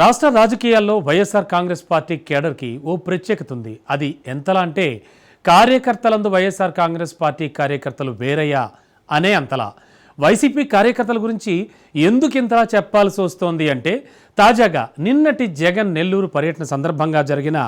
రాష్ట్ర రాజకీయాల్లో వైఎస్ఆర్ కాంగ్రెస్ పార్టీ కేడర్కి ఓ ప్రత్యేకత ఉంది. అది ఎంతలా అంటే కార్యకర్తలందు వైఎస్ఆర్ కాంగ్రెస్ పార్టీ కార్యకర్తలు వేరయ్యా అనే అంతలా. వైసీపీ కార్యకర్తల గురించి ఎందుకు ఇంతలా చెప్పాల్సి వస్తోంది అంటే తాజాగా నిన్నటి జగన్ నెల్లూరు పర్యటన సందర్భంగా జరిగిన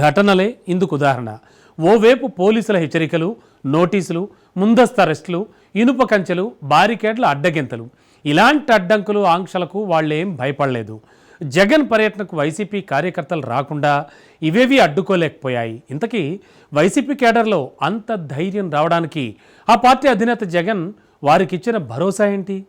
ఘటనలే ఇందుకు ఉదాహరణ. ఓవైపు పోలీసుల హెచ్చరికలు నోటీసులు ముందస్తు అరెస్టులు ఇనుప కంచెలు బారికేడ్ల అడ్డగింతలు. ఇలాంటి అడ్డంకులు ఆంక్షలకు వాళ్ళేం భయపడలేదు. జగన్ పర్యటనకు వైసీపీ కార్యకర్తలు రాకుండా ఇవేవి అడ్డుకోలేకపోయాయి. ఇంతకీ వైసీపీ కేడర్లో అంత ధైర్యం రావడానికి ఆ పార్టీ అధినేత జగన్ వారికిచ్చిన భరోసా ఏంటి?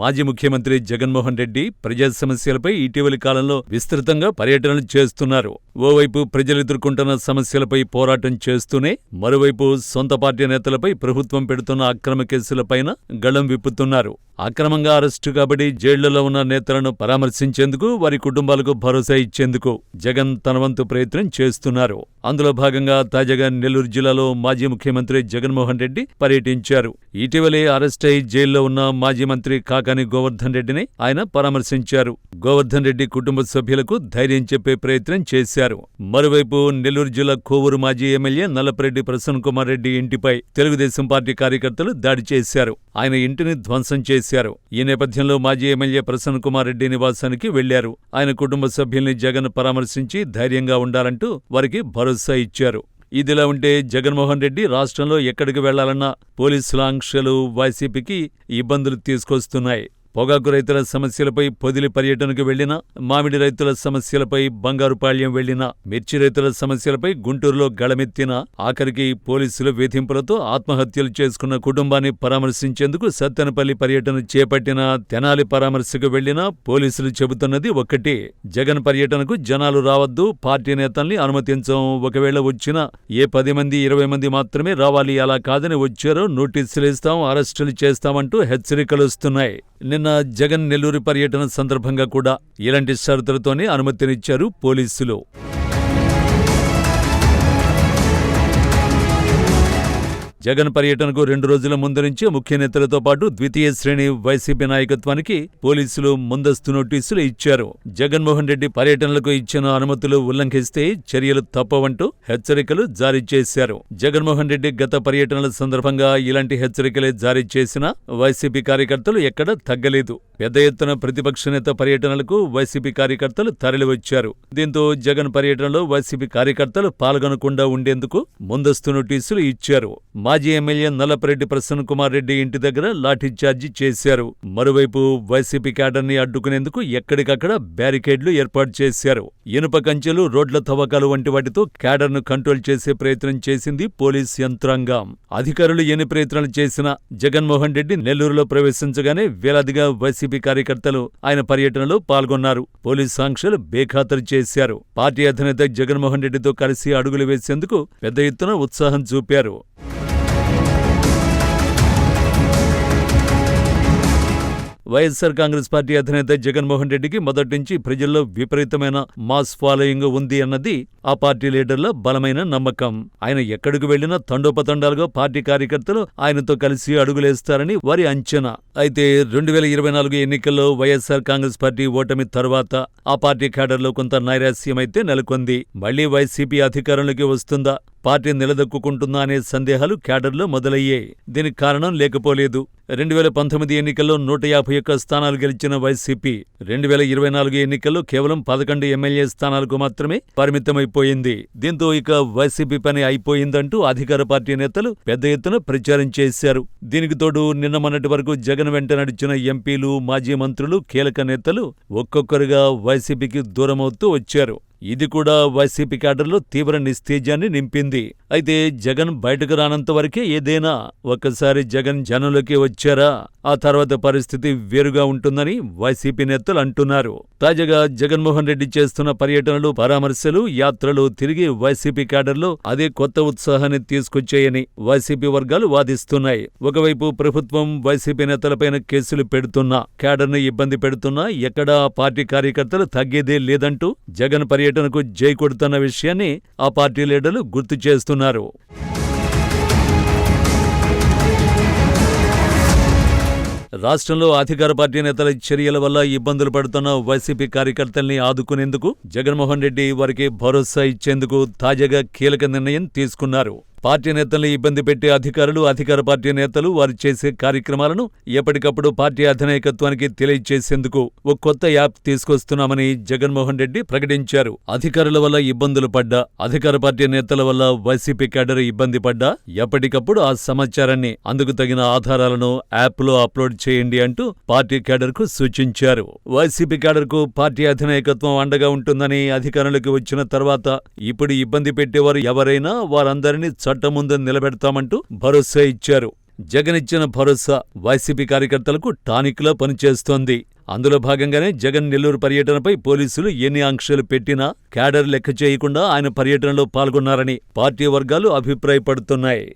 మాజీ ముఖ్యమంత్రి జగన్మోహన్ రెడ్డి ప్రజా సమస్యలపై ఇటీవలి కాలంలో విస్తృతంగా పర్యటనలు చేస్తున్నారు. ఓవైపు ప్రజలు ఎదుర్కొంటున్న సమస్యలపై పోరాటం చేస్తూనే మరోవైపు సొంత పార్టీ నేతలపై ప్రభుత్వం పెడుతున్న అక్రమ కేసులపైన గళం విప్పుతున్నారు. అక్రమంగా అరెస్టు కాబడి జైళ్ళలో ఉన్న నేతలను పరామర్శించేందుకు వారి కుటుంబాలకు భరోసా ఇచ్చేందుకు జగన్ తనవంతు ప్రయత్నం చేస్తున్నారు. అందులో భాగంగా తాజాగా నెల్లూరు జిల్లాలో మాజీ ముఖ్యమంత్రి జగన్మోహన్ రెడ్డి పర్యటించారు. ఇటీవలే అరెస్టై జైల్లో ఉన్న మాజీ మంత్రి కాకాని గోవర్ధన్ రెడ్డిని ఆయన పరామర్శించారు. గోవర్ధన్ రెడ్డి కుటుంబ సభ్యులకు ధైర్యం చెప్పే ప్రయత్నం చేశారు. మరోవైపు నెల్లూరు జిల్లా కోవూరు మాజీ ఎమ్మెల్యే నల్లపరెడ్డి ప్రసన్న కుమార్ రెడ్డి ఇంటిపై తెలుగుదేశం పార్టీ కార్యకర్తలు దాడి చేశారు. ఆయన ఇంటిని ధ్వంసం చేశారు. ఈ నేపథ్యంలో మాజీ ఎమ్మెల్యే ప్రసన్న కుమార్ రెడ్డి నివాసానికి వెళ్ళారు. ఆయన కుటుంబ సభ్యుల్ని జగన్ పరామర్శించి ధైర్యంగా ఉండాలంటూ వారికి భరోసా ఇచ్చారు. ఇదిలా ఉంటే జగన్మోహన్ రెడ్డి రాష్ట్రంలో ఎక్కడికి వెళ్ళాలన్నా పోలీసుల ఆంక్షలు వైసీపీకి ఇబ్బందులు తీసుకొస్తున్నాయి. పొగాకు రైతుల సమస్యలపై పొదిలి పర్యటనకు వెళ్ళిన మామిడి రైతుల సమస్యలపై బంగారుపాళ్యం వెళ్ళిన మిర్చి రైతుల సమస్యలపై గుంటూరులో గళమెత్తిన ఆఖరికి పోలీసుల వేధింపులతో ఆత్మహత్యలు చేసుకున్న కుటుంబాన్ని పరామర్శించేందుకు సత్తెనపల్లి పర్యటన చేపట్టిన తెనాలి పరామర్శకు వెళ్ళిన పోలీసులు చెబుతున్నది ఒక్కటే. జగన్ పర్యటనకు జనాలు రావద్దు పార్టీ నేతల్ని అనుమతించం. ఒకవేళ వచ్చినా ఏ పది మంది ఇరవై మంది మాత్రమే రావాలి అలా కాదని వచ్చారో నోటీసులు ఇస్తాం అరెస్టులు చేస్తామంటూ హెచ్చరికలు వస్తున్నాయి. నిన్న జగన్ నెల్లూరు పర్యటన సందర్భంగా కూడా ఇలాంటి షరతులతోనే అనుమతినిచ్చారు పోలీసులు. జగన్ పర్యటనకు రెండు రోజుల ముందు నుంచి ముఖ్య నేతలతో పాటు ద్వితీయ శ్రేణి వైసీపీ నాయకత్వానికి పోలీసులు ముందస్తు నోటీసులు ఇచ్చారు. జగన్మోహన్ రెడ్డి పర్యటనలకు ఇచ్చిన అనుమతులు ఉల్లంఘిస్తే చర్యలు తప్పవంటూ హెచ్చరికలు జారీ చేశారు. జగన్మోహన్ రెడ్డి గత పర్యటనల సందర్భంగా ఇలాంటి హెచ్చరికలే జారీ చేసినా వైసీపీ కార్యకర్తలు ఎక్కడ తగ్గలేదు. పెద్ద ఎత్తున ప్రతిపక్ష నేత పర్యటనలకు వైసీపీ కార్యకర్తలు తరలివచ్చారు. దీంతో జగన్ పర్యటనలో వైసీపీ కార్యకర్తలు పాల్గొనకుండా ఉండేందుకు ముందస్తు నోటీసులు ఇచ్చారు. మాజీ ఎమ్మెల్యే నల్లపరెడ్డి ప్రసన్న కుమార్ రెడ్డి ఇంటి దగ్గర లాఠీఛార్జి చేశారు. మరోవైపు వైసీపీ క్యాడర్ని అడ్డుకునేందుకు ఎక్కడికక్కడ బ్యారికేడ్లు ఏర్పాటు చేశారు. ఇనుప కంచెలు రోడ్ల తవ్వకాలు వంటి వాటితో క్యాడర్ను కంట్రోల్ చేసే ప్రయత్నం చేసింది పోలీస్ యంత్రాంగం. అధికారులు ఎన్ని ప్రయత్నాలు చేసినా జగన్మోహన్ రెడ్డి నెల్లూరులో ప్రవేశించగానే వేలాదిగా వైసీపీ కార్యకర్తలు ఆయన పర్యటనలో పాల్గొన్నారు. పోలీస్ సాంక్షలు బేఖాతరు చేశారు. పార్టీ అధినేత జగన్మోహన్ రెడ్డితో కలిసి అడుగులు వేసేందుకు పెద్ద ఎత్తున ఉత్సాహం చూపారు. వైఎస్సార్ కాంగ్రెస్ పార్టీ అధినేత జగన్మోహన్ రెడ్డికి మొదటి నుంచి ప్రజల్లో విపరీతమైన మాస్ ఫాలోయింగ్ ఉంది అన్నది ఆ పార్టీ లీడర్ల బలమైన నమ్మకం. ఆయన ఎక్కడికి వెళ్ళినా తండోపతండాలుగా పార్టీ కార్యకర్తలు ఆయనతో కలిసి అడుగులేస్తారని వారి అంచనా. అయితే రెండు వేల ఇరవై నాలుగు ఎన్నికల్లో వైఎస్సార్ కాంగ్రెస్ పార్టీ ఓటమి తర్వాత ఆ పార్టీ క్యాడర్లో కొంత నైరాస్యమైతే నెలకొంది. మళ్ళీ వైసీపీ అధికారంలోకి వస్తుందా? పార్టీ నిలదొక్కుంటుందా అనే సందేహాలు క్యాడర్లో మొదలయ్యాయి. దీనికి కారణం లేకపోలేదు. రెండు వేల పంతొమ్మిది ఎన్నికల్లో నూట యాభై ఒక్క స్థానాలు గెలిచిన వైసీపీ రెండు వేల ఇరవై నాలుగు ఎన్నికల్లో కేవలం పదకొండు ఎమ్మెల్యే స్థానాలకు మాత్రమే పరిమితమైపోయింది. దీంతో ఇక వైసీపీ పని అయిపోయిందంటూ అధికార పార్టీ నేతలు పెద్ద ఎత్తున ప్రచారం చేశారు. దీనికి తోడు నిన్న మొన్నటి వరకు జగన్ వెంట నడిచిన ఎంపీలు మాజీ మంత్రులు కీలక నేతలు ఒక్కొక్కరుగా వైసీపీకి దూరమవుతూ వచ్చారు. ఇది కూడా వైసీపీ క్యాడర్లో తీవ్ర నిస్తేజాన్ని నింపింది. అయితే జగన్ బయటకు రానంత వరకే ఏదైనా ఒక్కసారి జగన్ జనంలోకి వచ్చారా? ఆ తర్వాత పరిస్థితి వేరుగా ఉంటుందని వైసీపీ నేతలు అంటున్నారు. తాజాగా జగన్మోహన్ రెడ్డి చేస్తున్న పర్యటనలు పరామర్శలు యాత్రలు తిరిగి వైసీపీ క్యాడర్లో అదే కొత్త ఉత్సాహాన్ని తీసుకొచ్చాయని వైసీపీ వర్గాలు వాదిస్తున్నాయి. ఒకవైపు ప్రభుత్వం వైసీపీ నేతలపైన కేసులు పెడుతున్నా క్యాడర్ను ఇబ్బంది పెడుతున్నా ఎక్కడా పార్టీ కార్యకర్తలు తగ్గేదే లేదంటూ జగన్ పర్యటన పర్యటనకు జై కొడుతున్న విషయాన్ని ఆ పార్టీ లీడర్లు గుర్తు చేస్తున్నారు. రాష్ట్రంలో అధికార పార్టీ నేతల చర్యల వల్ల ఇబ్బందులు పడుతున్న వైసీపీ కార్యకర్తల్ని ఆదుకునేందుకు జగన్మోహన్ రెడ్డి వారికి భరోసా ఇచ్చేందుకు తాజాగా కీలక నిర్ణయం తీసుకున్నారు. పార్టీ నేతల్ని ఇబ్బంది పెట్టే అధికారులు అధికార పార్టీ నేతలు వారు చేసే కార్యక్రమాలను ఎప్పటికప్పుడు పార్టీ అధినాయకత్వానికి తెలియజేసేందుకు ఓ కొత్త యాప్ తీసుకొస్తున్నామని జగన్మోహన్ రెడ్డి ప్రకటించారు. అధికారుల వల్ల ఇబ్బందులు పడ్డా అధికార పార్టీ నేతల వల్ల వైసీపీ క్యాడర్ ఇబ్బంది పడ్డా ఎప్పటికప్పుడు ఆ సమాచారాన్ని అందుకు తగిన ఆధారాలను యాప్లో అప్లోడ్ చేయండి అంటూ పార్టీ కేడర్కు సూచించారు. వైసీపీ కేడర్కు పార్టీ అధినాయకత్వం అండగా ఉంటుందని అధికారంలోకి వచ్చిన తర్వాత ఇప్పుడు ఇబ్బంది పెట్టేవారు ఎవరైనా వారందరినీ చట్టం ముందు నిలబెడతామంటూ భరోసా ఇచ్చారు. జగన్ ఇచ్చిన భరోసా వైసీపీ కార్యకర్తలకు టానిక్లా పనిచేస్తోంది. అందులో భాగంగానే జగన్ నెల్లూరు పర్యటనపై పోలీసులు ఎన్ని ఆంక్షలు పెట్టినా క్యాడర్ లెక్క చేయకుండా ఆయన పర్యటనలో పాల్గొన్నారని పార్టీ వర్గాలు అభిప్రాయపడుతున్నాయి.